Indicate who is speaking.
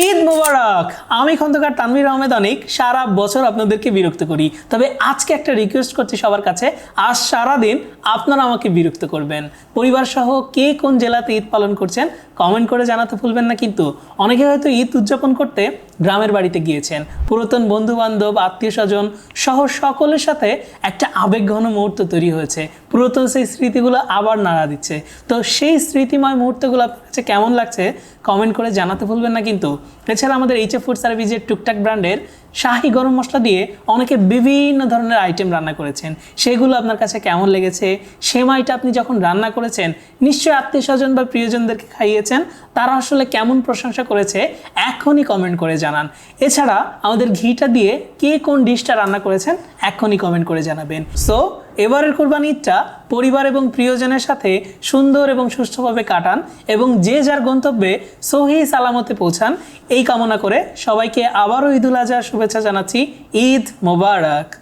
Speaker 1: ঈদ মোবারক। আমি খন্দকার তানভীর আহমেদ অনেক। সারা বছর আপনাদেরকে বিরক্ত করি। তবে আজকে একটা রিকোয়েস্ট করছি সবার কাছে। আজ সারাদিন আপনারা আমাকে বিরক্ত করবেন। পরিবার সহ কে কোন জেলাতে ঈদ পালন করছেন কমেন্ট করে জানাতে ভুলবেন না কিন্তু। অনেকে হয়তো ঈদ উদযাপন করতে গ্রামের বাড়িতে গিয়েছেন। পুরাতন বন্ধুবান্ধব আত্মীয় স্বজন সহ সকলের সাথে একটা আবেগঘন মুহূর্ত তৈরি হয়েছে। পুরাতন সেই স্মৃতিগুলো আবার নাড়া দিচ্ছে। তো সেই স্মৃতিময় মুহূর্তগুলো আপনার কাছে কেমন লাগছে, কমেন্ট করে জানাতে ভুলবেন না কিন্তু। এছাড়া আমাদের এইচ এফ ফুড সার্ভিসের টুকটাক ব্র্যান্ডের শাহি গরম মশলা দিয়ে অনেকে বিভিন্ন ধরনের আইটেম রান্না করেছেন। সেগুলো আপনার কাছে কেমন লেগেছে? সেমাইটা আপনি যখন রান্না করেছেন, নিশ্চয়ই আত্মীয় স্বজন বা প্রিয়জনদেরকে খাইয়েছেন, তারা আসলে কেমন প্রশংসা করেছে, এখনই কমেন্ট করে জানান। এছাড়া আমাদের ঘিটা দিয়ে কে কোন ডিশটা রান্না করেছেন, এখনই কমেন্ট করে জানাবেন। সো এবারের কোরবানি ঈদটা পরিবার এবং প্রিয়জনের সাথে সুন্দর এবং সুস্থভাবে কাটান এবং যে যার গন্তব্যে সহি সালামতে পৌঁছান, এই কামনা করে সবাইকে আবারও ঈদুল আজহার শুভেচ্ছা জানাচ্ছি। ঈদ মোবারক।